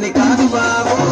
निकाल बाबू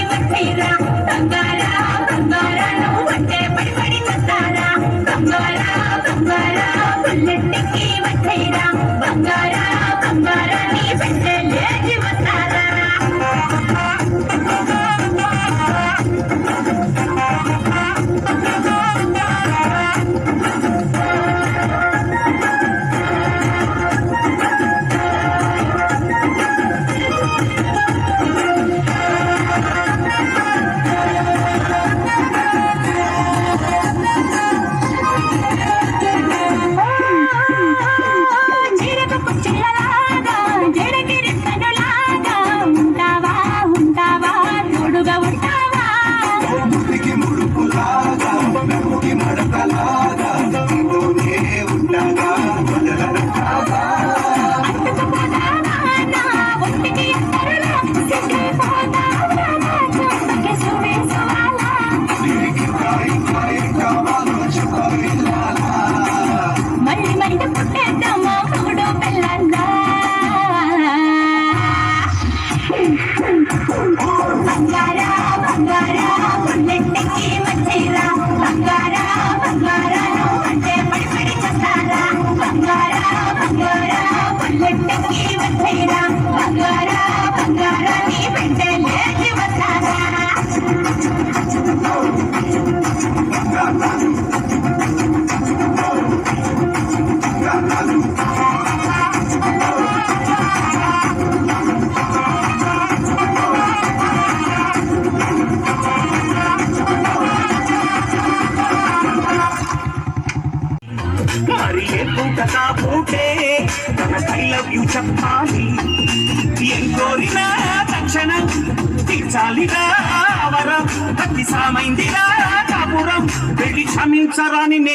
Thank you. Gracias.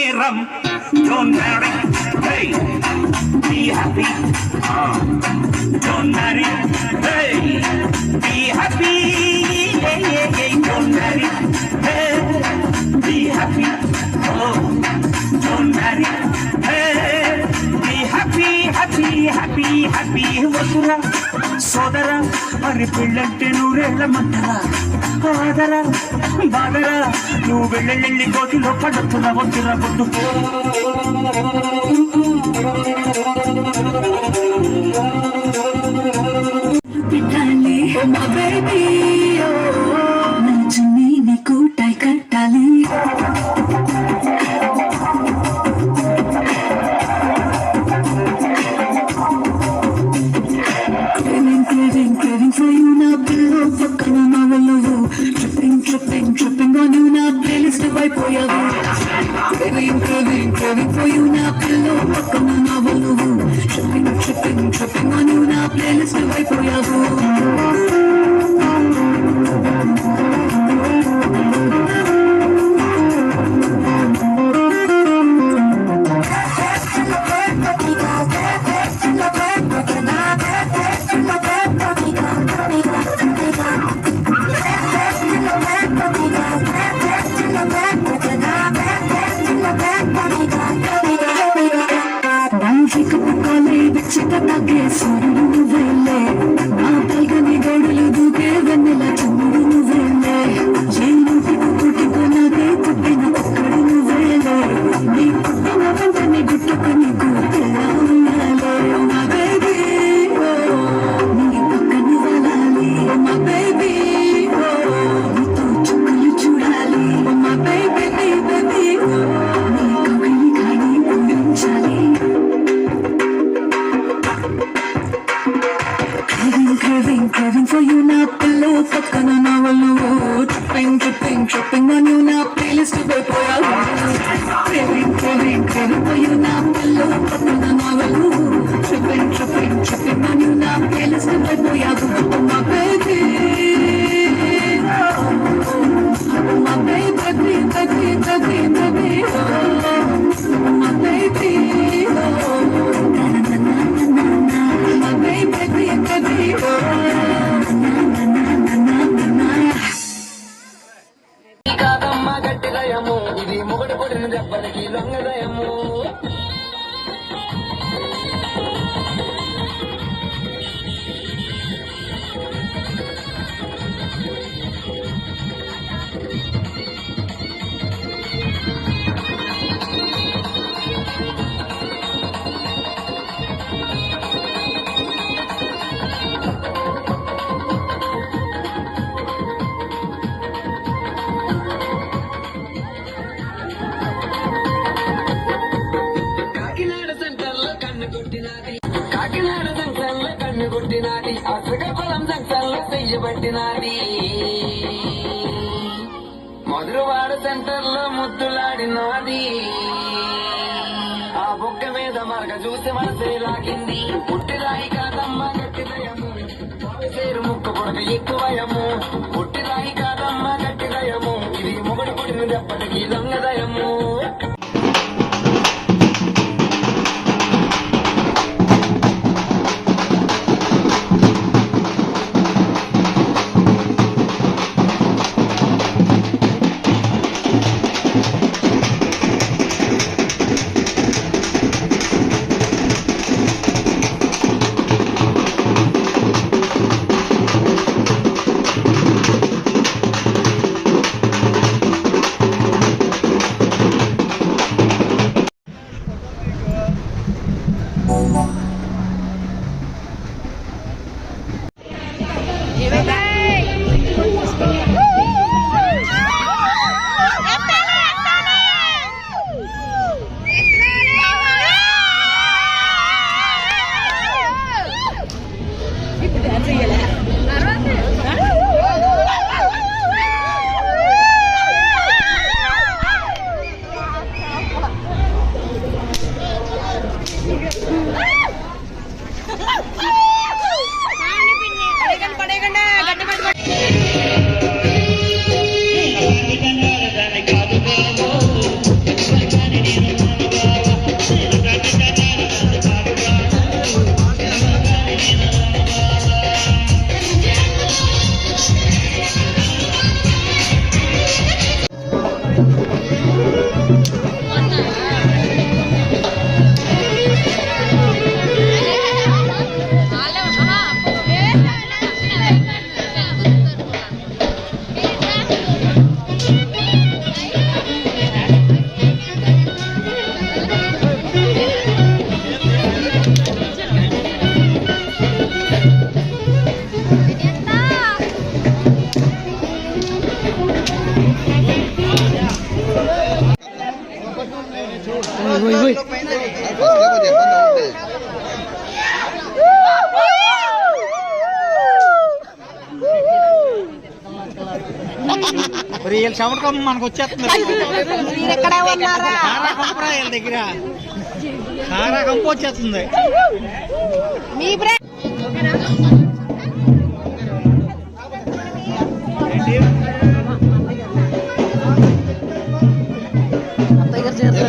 క్షమించరాని నేరం don't marry hey be happy don't marry hey be happy don't marry hey, be happy uh, oh don't marry. Hey be happy happy happy happy. వసురా సోదరా మరి పెళ్ళంటే నూరేళ్ళ మంటరా? ఆదరా బాదరా నువ్వు వెళ్ళెళ్ళి కోతిలో పడుతున్న వద్దురా కొట్టుకో పెట్టాలి Craving, craving, craving for you కన్ను కొట్టినాది కాకినాడ జంక్షన్లో కన్ను కొట్టినాది ఆ శ్రీకాకుళం జంక్షన్లో చెయ్యబట్టినాది మధురవాడ సెంటర్లో ముద్దులాడినాది. ఆ బొక్క మీద మరక చూసి మనసే లాగింది. పుట్టిరాయి కాదమ్మ గట్టిదయము సేరు ముక్క పొడక ఎక్కువయము పుట్టిరాయి కాదమ్మ గట్టిదయము ఇది మొగడు పొడిన దెబ్బటికి దొంగదయము Música చెమటకం మనకు వచ్చేస్తుంది కారా కంపరా దగ్గర. కారా కంపు వచ్చేస్తుంది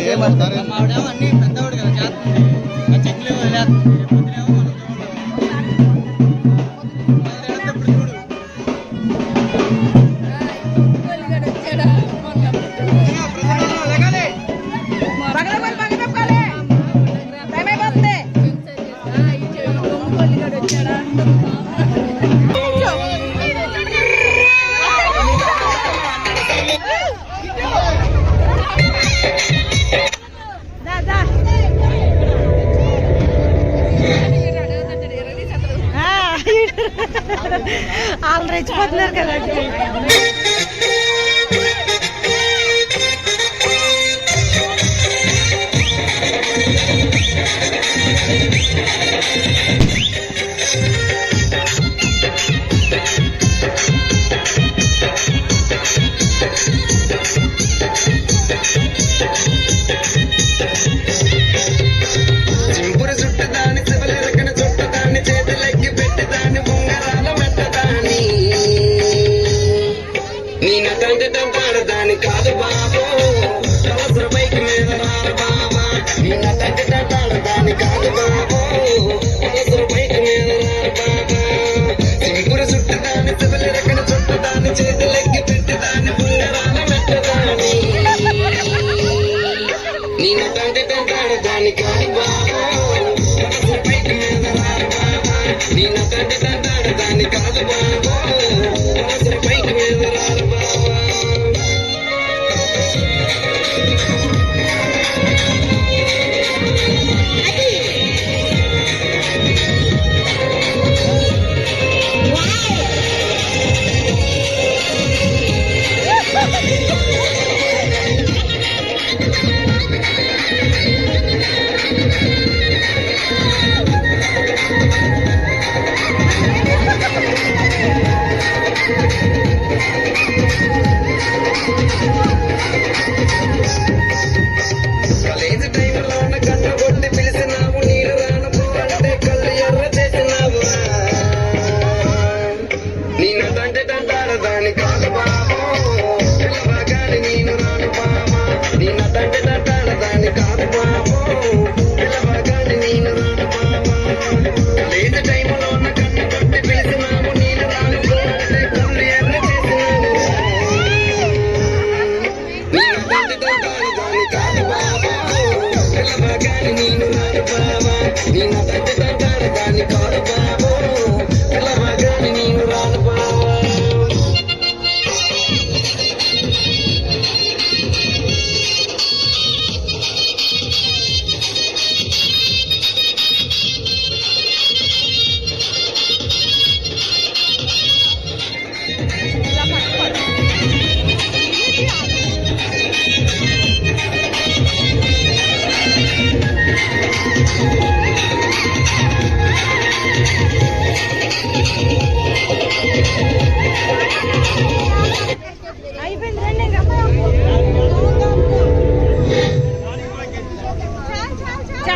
ఏమంటారు ఆవిడ అన్ని పెద్దవాడు కదా చేస్తుంది. చెక్లు వెళ్ళేస్తుంది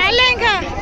Alllenker!